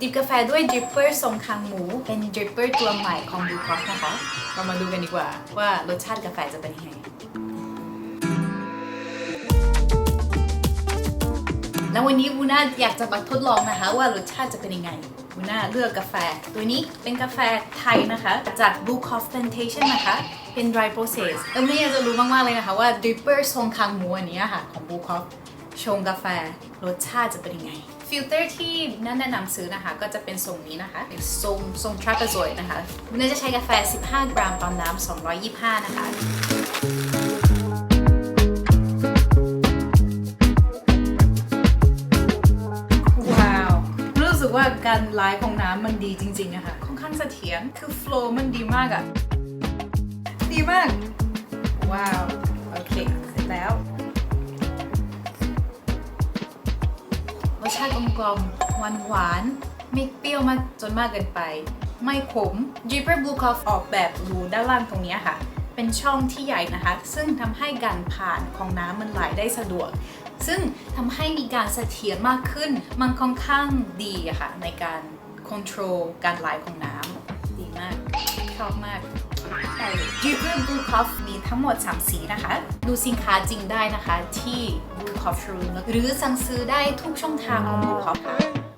ดิบกาแฟด้วย dripper ทรงคางหมู เป็น dripper ตัวใหม่ของ Blue Cross นะคะ เรามาดูกันดีกว่าว่ารสชาติกาแฟจะเป็นยังไง แล้ววันนี้วูน่าอยากจะมาทดลองนะคะ ว่ารสชาติจะเป็นยังไงวูน่าเลือกกาแฟ ตัวนี้เป็นกาแฟไทยนะคะ จาก Blue Coffee Plantation นะคะ เป็น dry process เออไม่อยากจะรู้มากๆเลยนะคะว่า dripper ทรงคางหมูอันนี้ค่ะของ Blue Coffee ชงกาแฟรสชาติจะเป็นยังไง ฟิลเตอร์ที่น่าแนะนำซื้อนะคะ ก็จะเป็นทรงนี้นะคะเป็นทรงทรง trapezoid นะคะวูน่าจะใช้กาแฟ 15 กรัมต่อน้ำ225 นะคะว้าวรู้สึกว่าการไลฟ์ของน้ำมันดีจริงๆอะค่ะ ค่อนข้างเสถียร คือโฟล์มันดีมากอะ ดีมาก ว้าว โอเค สชาติกลมๆหวานหวานๆไม่เปรี้ยวมากจนมากเกินไป ไม่ขม Jeeper Blue Coffee ออกแบบรูด้านล่างตรงนี้ค่ะ เป็นช่องที่ใหญ่นะคะ ซึ่งทำให้การผ่านของน้ำมันไหลได้สะดวก ซึ่งทำให้มีการเสถียรมากขึ้น มันค่อนข้างดีอะค่ะ ในการควบคุมการไหลของน้ำดีมาก ชอบมาก Jeeper Blue Coffee มีทั้งหมด 3 สีนะคะ ดูสินค้าจริงได้นะคะที่ Blue Coffee Room หรือสั่งซื้อได้ทุกช่องทางของ Blue Coffee ค่ะ